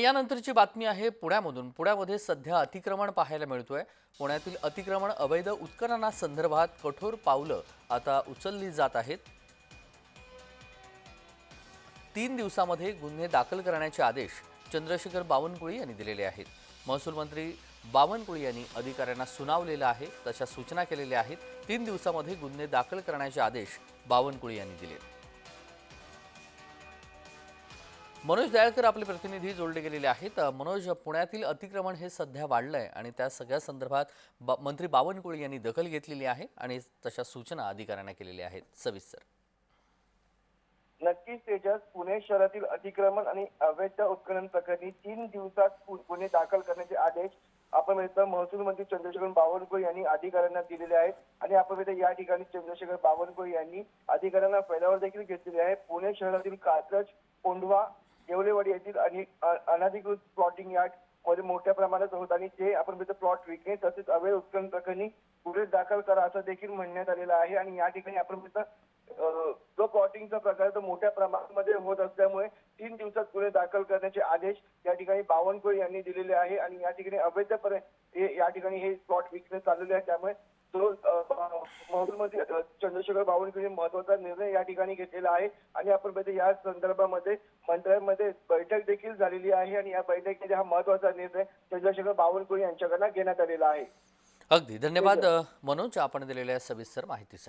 यानंतरची बातमी आहे पुण्यामधून. पुण्यामध्ये सध्या अतिक्रमण पाहायला मिळतोय. पुण्यातील अतिक्रमण अवैध उत्खननासंदर्भात कठोर पावलं आता उचलली जात आहेत. तीन दिवसामध्ये गुन्हे दाखल करण्याचे आदेश चंद्रशेखर बावनकुळे यांनी दिलेले आहेत. महसूल मंत्री बावनकुळे यांनी अधिकाऱ्यांना सुनावलेलं आहे तशा सूचना केलेल्या आहेत. तीन दिवसामध्ये गुन्हे दाखल करण्याचे आदेश बावनकुळे यांनी दिले मनोज दयाळकर आपले प्रतिनिधी जोडले गेलेले आहेत. मनोज पुण्यातील अतिक्रमण हे सध्या वाढलंय आणि त्या सगळ्या संदर्भात बा मंत्री बावनकुळे यांनी दखल घेतलेली आहे आणि तशा सूचना अधिकाऱ्यांना केलेल्या आहेत. सविस्तर. नक्कीच तेजस. पुणे शहरातील अतिक्रमण आणि अवैध उत्खनन प्रकरणी तीन दिवसात गुन्हे दाखल करण्याचे आदेश आपण महसूल मंत्री चंद्रशेखर बावनकुळे यांनी अधिकाऱ्यांना दिलेले आहेत आणि आपण या ठिकाणी चंद्रशेखर बावनकुळे यांनी अधिकाऱ्यांना फैलावर देखील घेतलेले आहे. पुणे शहरातील कात्रज कोंढवा येवलेवाडी येथील आणि अनाधिकृत अनधिकृत प्लॉटिंग यार्डमध्ये मोठ्या प्रमाणात होत आणि ते आपण प्लॉट विकणे तसेच अवैध उत्खनन प्रकरणी गुन्हे दाखल करा असं देखील म्हणण्यात आलेलं आहे. आणि या ठिकाणी आपण जो प्लॉटिंगचा प्रकार तो मोठ्या प्रमाणामध्ये होत असल्यामुळे तीन दिवसात गुन्हे दाखल करण्याचे आदेश या ठिकाणी बावनकुळे यांनी दिलेले आहे. आणि या ठिकाणी अवैधपणे हे- या ठिकाणी हे प्लॉट विकणे चाललेले आहे. त्यामुळे तो महसूलमंत्री चंद्रशेखर बावनकुळे महत्त्वाचा निर्णय या ठिकाणी घेतलेला आहे. आणि आपण बघितलं या संदर्भामध्ये मंत्र्यांमध्ये बैठक देखील झालेली आहे आणि या बैठकीमध्ये हा महत्त्वाचा निर्णय चंद्रशेखर बावनकुळे यांच्याकडनं घेण्यात आलेला आहे. अगदी. धन्यवाद मनोज आपण दिलेल्या सविस्तर माहितीसाठी.